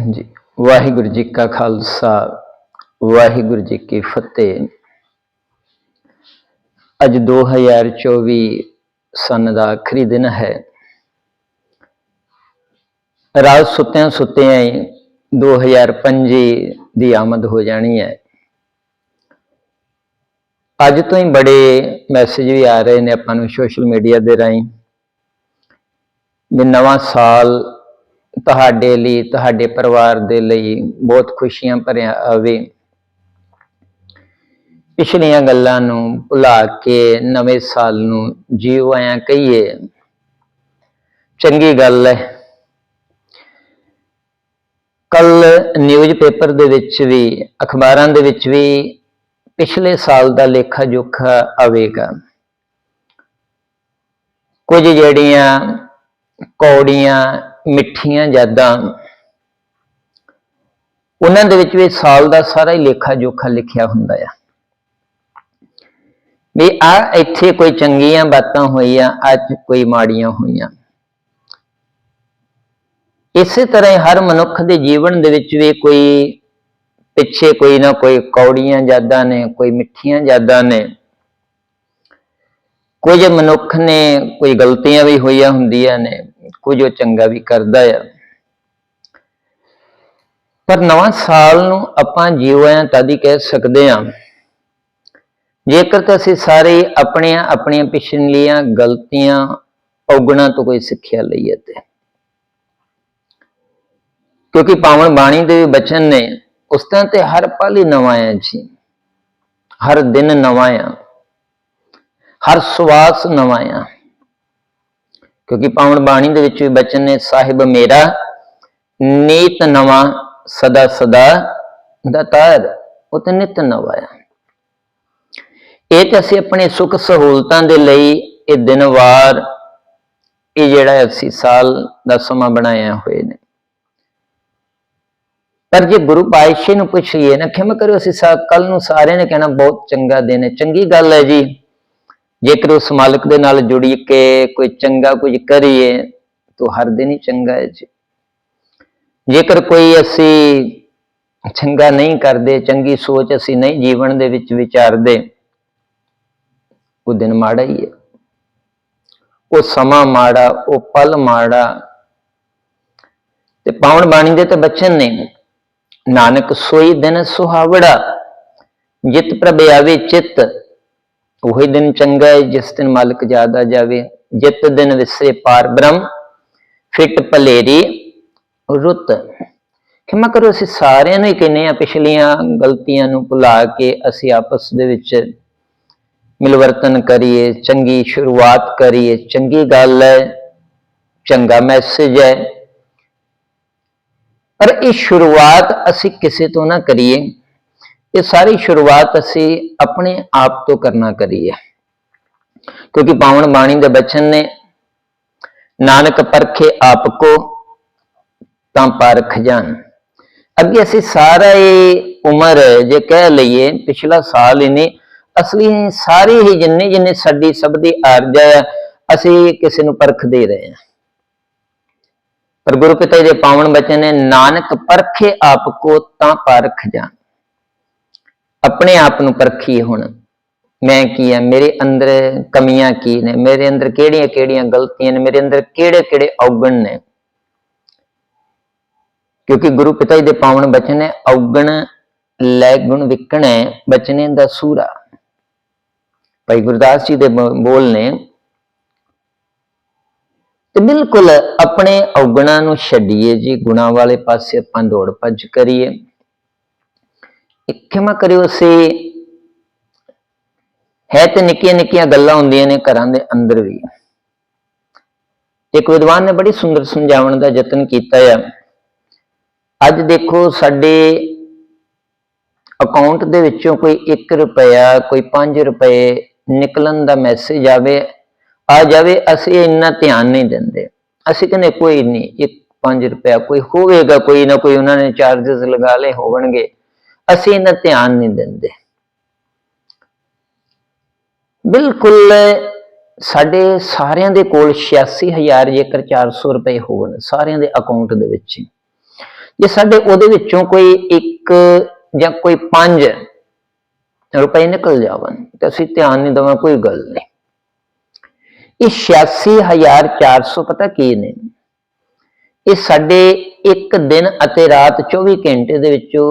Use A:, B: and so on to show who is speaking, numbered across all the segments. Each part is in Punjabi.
A: ਜੀ ਵਾਹਿਗੁਰੂ ਜੀ ਕਾ ਖਾਲਸਾ, ਵਾਹਿਗੁਰੂ ਜੀ ਕੀ ਫਤਿਹ। ਅੱਜ 2024 ਸਨ ਦਾ ਆਖਰੀ ਦਿਨ ਹੈ। ਰਾਤ ਸੁੱਤਿਆਂ ਸੁੱਤਿਆਂ ਹੀ 2025 ਦੀ ਆਮਦ ਹੋ ਜਾਣੀ ਹੈ। ਅੱਜ ਤੋਂ ਹੀ ਬੜੇ ਮੈਸੇਜ ਵੀ ਆ ਰਹੇ ਨੇ ਆਪਾਂ ਨੂੰ ਸੋਸ਼ਲ ਮੀਡੀਆ ਦੇ ਰਾਹੀਂ ਵੀ ਨਵਾਂ ਸਾਲ ਤੁਹਾਡੇ ਲਈ, ਤੁਹਾਡੇ ਪਰਿਵਾਰ ਦੇ ਲਈ ਬਹੁਤ ਖੁਸ਼ੀਆਂ ਭਰਿਆ ਆਵੇ। ਪਿਛਲੀਆਂ ਗੱਲਾਂ ਨੂੰ ਭੁਲਾ ਕੇ ਨਵੇਂ ਸਾਲ ਨੂੰ ਜੀਓ ਆਇਆ ਕਹੀਏ। ਚੰਗੀ ਗੱਲ ਹੈ ਕੱਲ ਨਿਊਜ਼ ਪੇਪਰ ਦੇ ਵਿੱਚ ਵੀ, ਅਖਬਾਰਾਂ ਦੇ ਵਿੱਚ ਵੀ ਪਿਛਲੇ ਸਾਲ ਦਾ ਲੇਖਾ ਜੋਖਾ ਆਵੇਗਾ। ਕੁਝ ਜਿਹੜੀਆਂ ਕੌੜੀਆਂ ਮਿੱਠੀਆਂ ਯਾਦਾਂ। ਉਹਨਾਂ ਦੇ ਵਿੱਚ ਵੀ ਸਾਲ ਦਾ ਸਾਰਾ ਹੀ ਲੇਖਾ ਜੋਖਾ ਲਿਖਿਆ ਹੁੰਦਾ ਆ। ਵੀ ਆ ਇੱਥੇ ਕੋਈ ਚੰਗੀਆਂ ਬਾਤਾਂ ਹੋਈਆਂ, ਅੱਜ ਕੋਈ ਮਾੜੀਆਂ ਹੋਈਆਂ। ਇਸੇ ਤਰ੍ਹਾਂ ਹੀ ਹਰ ਮਨੁੱਖ ਦੇ ਜੀਵਨ ਦੇ ਵਿੱਚ ਵੀ ਕੋਈ ਪਿੱਛੇ ਕੋਈ ਨਾ ਕੋਈ ਕੌੜੀਆਂ ਯਾਦਾਂ ਨੇ, ਕੋਈ ਮਿੱਠੀਆਂ ਯਾਦਾਂ ਨੇ। ਕੁਝ ਮਨੁੱਖ ਨੇ ਕੋਈ ਗਲਤੀਆਂ ਵੀ ਹੋਈਆਂ ਹੁੰਦੀਆਂ ਨੇ। ਕੁਝ ਉਹ ਚੰਗਾ ਵੀ ਕਰਦਾ ਆ। ਪਰ ਨਵਾਂ ਸਾਲ ਨੂੰ ਆਪਾਂ ਜੀਵਿਆਂ ਤਦ ਹੀ ਕਹਿ ਸਕਦੇ ਹਾਂ ਜੇਕਰ ਤਾਂ ਅਸੀਂ ਸਾਰੇ ਆਪਣੀਆਂ ਆਪਣੀਆਂ ਪਿਛਲੀਆਂ ਗਲਤੀਆਂ ਔਗਣਾ ਤੋਂ ਕੋਈ ਸਿੱਖਿਆ ਲਈਏ ਤੇ। ਕਿਉਂਕਿ ਪਾਵਨ ਬਾਣੀ ਦੇ ਬਚਨ ਨੇ, ਉਸ ਤਰ੍ਹਾਂ ਤੇ ਹਰ ਪਲ ਹੀ ਨਵਾਂ ਹੈ ਜੀ। ਹਰ ਦਿਨ ਨਵਾਂ ਆ। ਹਰ ਸਵਾਸ ਨਵਾਂ ਆ। ਕਿਉਂਕਿ ਪਾਵਨ ਬਾਣੀ ਦੇ ਵਿੱਚ ਵੀ ਬਚਨ ਨੇ, ਸਾਹਿਬ ਮੇਰਾ, ਨੀਤ ਨਵਾਂ ਸਦਾ ਸਦਾ ਦਤਾਰ ਉਹ ਤੇ ਨਿਤ ਨਵਾਂ ਆ। ਇਹ ਤੇ ਅਸੀਂ ਆਪਣੇ ਸੁੱਖ ਸਹੂਲਤਾਂ ਦੇ ਲਈ ਇਹ ਦਿਨ ਵਾਰ, ਇਹ ਜਿਹੜਾ ਅਸੀਂ ਸਾਲ ਦਾ ਸਮਾਂ ਬਣਾਇਆ ਹੋਏ ਨੇ। ਪਰ ਜੇ ਗੁਰੂ ਪਾਤਸ਼ਾਹ ਨੂੰ ਪੁੱਛੀਏ ਨਾ, ਖਿਮ ਕਰਿਓ ਅਸੀਂ ਕੱਲ ਨੂੰ ਸਾਰਿਆਂ ਨੇ ਕਹਿਣਾ, ਬਹੁਤ ਚੰਗਾ ਦਿਨ ਹੈ, ਚੰਗੀ ਗੱਲ ਹੈ ਜੀ। ਜੇਕਰ ਉਸ ਮਾਲਕ ਦੇ ਨਾਲ ਜੁੜੀ ਕੇ ਕੋਈ ਚੰਗਾ ਕੁਝ ਕਰੀਏ, ਤਾਂ ਹਰ ਦਿਨ ਹੀ ਚੰਗਾ ਹੈ ਜੀ। ਜੇਕਰ ਕੋਈ ਅਸੀਂ ਚੰਗਾ ਨਹੀਂ ਕਰਦੇ, ਚੰਗੀ ਸੋਚ ਅਸੀਂ ਨਹੀਂ ਜੀਵਨ ਦੇ ਵਿੱਚ ਵਿਚਾਰਦੇ, ਉਹ ਦਿਨ ਮਾੜਾ ਹੀ ਹੈ। ਉਹ ਸਮਾਂ ਮਾੜਾ, ਉਹ ਪਲ ਮਾੜਾ, ਤੇ ਪਾਵਨ ਬਾਣੀ ਦੇ ਤੇ ਬਚਨ ਨੇ, ਨਾਨਕ ਸੋਈ ਦਿਨ ਸੁਹਾਵੜਾ, ਜਿਤ ਪ੍ਰਭ ਆਵੇ ਚਿੱਤ ਉਹੀ ਦਿਨ ਚੰਗਾ ਹੈ ਜਿਸ ਦਿਨ ਮਾਲਕ ਯਾਦ ਆ ਜਾਵੇ। ਜਿਤ ਦਿਨ ਵਿਸਰੇ ਪਾਰ ਬ੍ਰਹਮ, ਫਿਟ ਭਲੇਰੀ ਰੁੱਤ। ਖਿਮਾ ਕਰੋ, ਅਸੀਂ ਸਾਰਿਆਂ ਨੂੰ ਹੀ ਕਹਿੰਦੇ ਆ ਪਿਛਲੀਆਂ ਗਲਤੀਆਂ ਨੂੰ ਭੁਲਾ ਕੇ ਅਸੀਂ ਆਪਸ ਦੇ ਵਿੱਚ ਮਿਲਵਰਤਨ ਕਰੀਏ, ਚੰਗੀ ਸ਼ੁਰੂਆਤ ਕਰੀਏ। ਚੰਗੀ ਗੱਲ ਹੈ, ਚੰਗਾ ਮੈਸੇਜ ਹੈ। ਪਰ ਇਹ ਸ਼ੁਰੂਆਤ ਅਸੀਂ ਕਿਸੇ ਤੋਂ ਨਾ ਕਰੀਏ। ਇਹ ਸਾਰੀ ਸ਼ੁਰੂਆਤ ਅਸੀਂ ਆਪਣੇ ਆਪ ਤੋਂ ਕਰਨਾ ਕਰੀਏ ਕਿਉਂਕਿ ਪਾਵਨ ਬਾਣੀ ਦੇ ਬਚਨ ਨੇ, ਨਾਨਕ ਪਰਖੇ ਆਪ ਕੋ, ਤਾਂ ਪਰਖ ਜਾਣ ਅੱਗੇ ਅਸੀਂ ਸਾਰਾ ਇਹ ਉਮਰ ਜੇ ਕਹਿ ਲਈਏ, ਪਿਛਲਾ ਸਾਲ ਇਹਨੇ ਅਸਲੀ ਸਾਰੇ ਹੀ ਜਿੰਨੇ ਜਿੰਨੇ ਸਾਡੀ ਸਭ ਦੀ ਆਰਜਾ ਹੈ ਅਸੀਂ ਕਿਸੇ ਨੂੰ ਪਰਖ ਦੇ ਰਹੇ ਹਾਂ। ਪਰ ਗੁਰੂ ਪਿਤਾ ਜੀ ਦੇ ਪਾਵਨ ਬਚਨ ਨੇ, ਨਾਨਕ ਪਰਖੇ ਆਪ ਕੋ, ਤਾਂ ਪਰਖ ਜਾਣ ਆਪਣੇ ਆਪ ਨੂੰ ਪਰਖੀਏ ਹੁਣ। ਮੈਂ ਕੀ ਆ? ਮੇਰੇ ਅੰਦਰ ਕਮੀਆਂ ਕੀ ਨੇ? ਮੇਰੇ ਅੰਦਰ ਕਿਹੜੀਆਂ ਕਿਹੜੀਆਂ ਗਲਤੀਆਂ ਨੇ? ਮੇਰੇ ਅੰਦਰ ਕਿਹੜੇ ਕਿਹੜੇ ਔਗਣ ਨੇ? ਕਿਉਂਕਿ ਗੁਰੂ ਪਿਤਾ ਜੀ ਦੇ ਪਾਵਨ ਬਚਨ ਨੇ ਔਗਣ ਲੈ ਗੁਣ ਵਿਕਣੈ ਬਚਨੇ ਦਾ ਸੂਰਾ। ਭਾਈ ਗੁਰਦਾਸ ਜੀ ਦੇ ਬੋਲ ਨੇ, ਤੇ ਬਿਲਕੁਲ ਆਪਣੇ ਔਗਣਾਂ ਨੂੰ ਛੱਡੀਏ ਜੀ, ਗੁਣਾ ਵਾਲੇ ਪਾਸੇ ਆਪਾਂ ਦੌੜ ਭੱਜ ਕਰੀਏ। ਖਿਮਾ ਕਰਿਓ ਸੇ। ਹੈ ਤੇ ਨਿੱਕੀਆਂ ਨਿੱਕੀਆਂ ਗੱਲਾਂ ਹੁੰਦੀਆਂ ਨੇ ਘਰਾਂ ਦੇ ਅੰਦਰ ਵੀ। ਇੱਕ ਵਿਦਵਾਨ ਨੇ ਬੜੀ ਸੁੰਦਰ ਸਮਝਾਉਣ ਦਾ ਯਤਨ ਕੀਤਾ ਆ। ਅੱਜ ਦੇਖੋ ਸਾਡੇ ਅਕਾਊਂਟ ਦੇ ਵਿੱਚੋਂ ਕੋਈ 1 ਰੁਪਇਆ, ਕੋਈ 5 ਰੁਪਏ ਨਿਕਲਣ ਦਾ ਮੈਸੇਜ ਆਵੇ, ਆ ਜਾਵੇ, ਅਸੀਂ ਇੰਨਾ ਧਿਆਨ ਨਹੀਂ ਦਿੰਦੇ। ਅਸੀਂ ਕਹਿੰਦੇ ਕੋਈ ਨਹੀਂ 1 5 ਰੁਪਇਆ ਕੋਈ ਹੋਵੇਗਾ, ਕੋਈ ਨਾ ਕੋਈ ਉਹਨਾਂ ਨੇ ਚਾਰजेस ਲਗਾ ਲਏ ਹੋਣਗੇ ਅਸੀਂ ਇਹਨਾਂ ਧਿਆਨ ਨਹੀਂ ਦਿੰਦੇ। ਬਿਲਕੁਲ ਸਾਡੇ ਸਾਰਿਆਂ ਦੇ ਕੋਲ 86000 ਜੇਕਰ 400 ਰੁਪਏ ਹੋਣ, ਸਾਰਿਆਂ ਦੇ ਅਕਾਊਂਟ ਦੇ ਵਿੱਚ ਜੇ ਸਾਡੇ ਉਹਦੇ ਵਿੱਚੋਂ ਕੋਈ ਇੱਕ ਜਾਂ ਕੋਈ ਪੰਜ ਰੁਪਏ ਨਿਕਲ ਜਾਵਣ, ਤੇ ਅਸੀਂ ਧਿਆਨ ਨਹੀਂ ਦੇਵਾਂ, ਕੋਈ ਗੱਲ ਨਹੀਂ। ਇਹ 86400 ਪਤਾ ਕੀ ਨੇ? ਇਹ ਸਾਡੇ ਇੱਕ ਦਿਨ ਅਤੇ ਰਾਤ 24 ਘੰਟੇ ਦੇ ਵਿੱਚੋਂ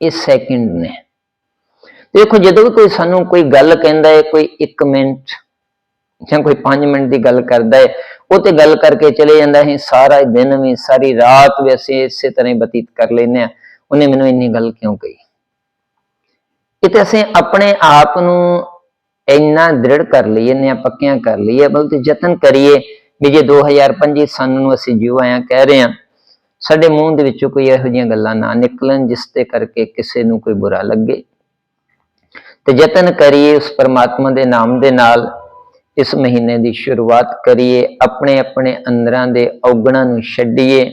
A: ਇਹ ਸੈਕਿੰਡ ਨੇ। ਦੇਖੋ, ਜਦੋਂ ਵੀ ਕੋਈ ਸਾਨੂੰ ਕੋਈ ਗੱਲ ਕਹਿੰਦਾ ਹੈ, ਕੋਈ 1 ਮਿੰਟ ਜਾਂ ਕੋਈ 5 ਮਿੰਟ ਦੀ ਗੱਲ ਕਰਦਾ ਹੈ, ਉਹ ਤੇ ਗੱਲ ਕਰਕੇ ਚਲੇ ਜਾਂਦਾ ਹੈ ਸਾਰਾ ਦਿਨ ਵੀ, ਸਾਰੀ ਰਾਤ ਵੀ ਅਸੀਂ ਇਸੇ ਤਰ੍ਹਾਂ ਹੀ ਬਤੀਤ ਕਰ ਲੈਨੇ ਆ ਉਹਨੇ ਮੈਨੂੰ ਇੰਨੀ ਗੱਲ ਕਿਉਂ ਕਹੀ? ਇਹ ਤੇ ਅਸੀਂ ਆਪਣੇ ਆਪ ਨੂੰ ਇੰਨਾ ਦ੍ਰਿੜ ਕਰ ਲਈਏ ਨੇ ਪੱਕਿਆਂ ਕਰ ਲਈਏ, ਬਲਕਿ ਯਤਨ ਕਰੀਏ ਵੀ ਜੇ 2025 ਸਨ ਨੂੰ ਅਸੀਂ ਜਿਉ ਆਇਆ ਕਹਿ ਰਹੇ ਹਾਂ ਸਾਡੇ ਮੂੰਹ ਦੇ ਵਿੱਚੋਂ ਕੋਈ ਇਹੋ ਜਿਹੀਆਂ ਗੱਲਾਂ ਨਾ ਨਿਕਲਣ ਜਿਸ ਤੇ ਕਰਕੇ ਕਿਸੇ ਨੂੰ ਕੋਈ ਬੁਰਾ ਲੱਗੇ। ਤੇ ਯਤਨ ਕਰੀਏ ਉਸ ਪਰਮਾਤਮਾ ਦੇ ਨਾਮ ਦੇ ਨਾਲ, ਇਸ ਮਹੀਨੇ ਦੀ ਸ਼ੁਰੂਆਤ ਕਰੀਏ ਆਪਣੇ ਆਪਣੇ ਅੰਦਰਾਂ ਦੇ ਔਗਣਾਂ ਨੂੰ ਛੱਡੀਏ,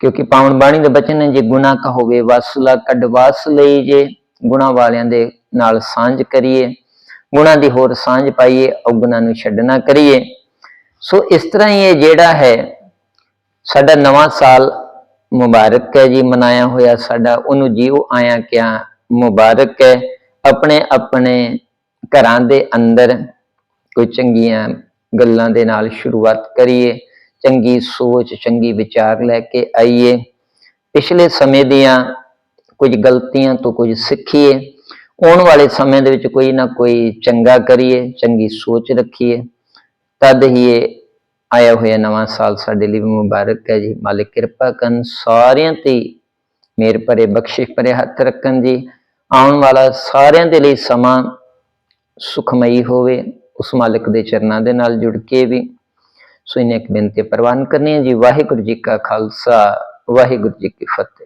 A: ਕਿਉਂਕਿ ਪਾਵਨ ਬਾਣੀ ਦੇ ਬਚਨ ਹੈ ਜੇ ਗੁਨਾਹ ਕਹੋਗੇ ਵਸਲਾ ਕਡਵਾਸ ਲਈ ਜੇ, ਗੁਨਾਹ ਵਾਲਿਆਂ ਦੇ ਨਾਲ ਸਾਂਝ ਕਰੀਏ, ਗੁਨਾਹ ਦੀ ਹੋਰ ਸਾਂਝ ਪਾਈਏ, ਔਗਣਾਂ ਨੂੰ ਛੱਡਣਾ ਕਰੀਏ। ਸੋ ਇਸ ਤਰ੍ਹਾਂ ਹੀ ਇਹ ਜਿਹੜਾ ਹੈ ਸਾਡਾ ਨਵਾਂ ਸਾਲ ਮੁਬਾਰਕ ਹੈ ਜੀ, ਮਨਾਇਆ ਹੋਇਆ ਸਾਡਾ, ਉਹਨੂੰ ਜੀਉ ਆਇਆ ਕਿਆ ਮੁਬਾਰਕ ਹੈ। ਆਪਣੇ ਆਪਣੇ ਘਰਾਂ ਦੇ ਅੰਦਰ ਕੋਈ ਚੰਗੀਆਂ ਗੱਲਾਂ ਦੇ ਨਾਲ ਸ਼ੁਰੂਆਤ ਕਰੀਏ, ਚੰਗੀ ਸੋਚ, ਚੰਗੀ ਵਿਚਾਰ ਲੈ ਕੇ ਆਈਏ। ਪਿਛਲੇ ਸਮੇਂ ਦੀਆਂ ਕੁਝ ਗਲਤੀਆਂ ਤੋਂ ਕੁਝ ਸਿੱਖੀਏ। ਆਉਣ ਵਾਲੇ ਸਮੇਂ ਦੇ ਵਿੱਚ ਕੋਈ ਨਾ ਕੋਈ ਚੰਗਾ ਕਰੀਏ, ਚੰਗੀ ਸੋਚ ਰੱਖੀਏ। ਤਦ ਹੀ ਇਹ ਆਇਆ ਹੋਇਆ ਨਵਾਂ ਸਾਲ ਸਾਡੇ ਲਈ ਵੀ ਮੁਬਾਰਕ ਹੈ ਜੀ। ਮਾਲਕ ਕਿਰਪਾ ਕਰਨ, ਸਾਰਿਆਂ ਤੇ ਮੇਰ ਭਰੇ, ਬਖਸ਼ਿਸ਼ ਭਰੇ ਹੱਥ ਰੱਖਣ ਜੀ। ਆਉਣ ਵਾਲਾ ਸਾਰਿਆਂ ਦੇ ਲਈ ਸਮਾਂ ਸੁਖਮਈ ਹੋਵੇ, ਉਸ ਮਾਲਕ ਦੇ ਚਰਨਾਂ ਦੇ ਨਾਲ ਜੁੜ ਕੇ ਵੀ। ਸੋ ਇਹਨੇ ਇੱਕ ਬੇਨਤੀ ਪ੍ਰਵਾਨ ਕਰਨੀ ਹੈ ਜੀ। ਵਾਹਿਗੁਰੂ ਜੀ ਕਾ ਖਾਲਸਾ, ਵਾਹਿਗੁਰੂ ਜੀ ਕੀ ਫਤਿਹ।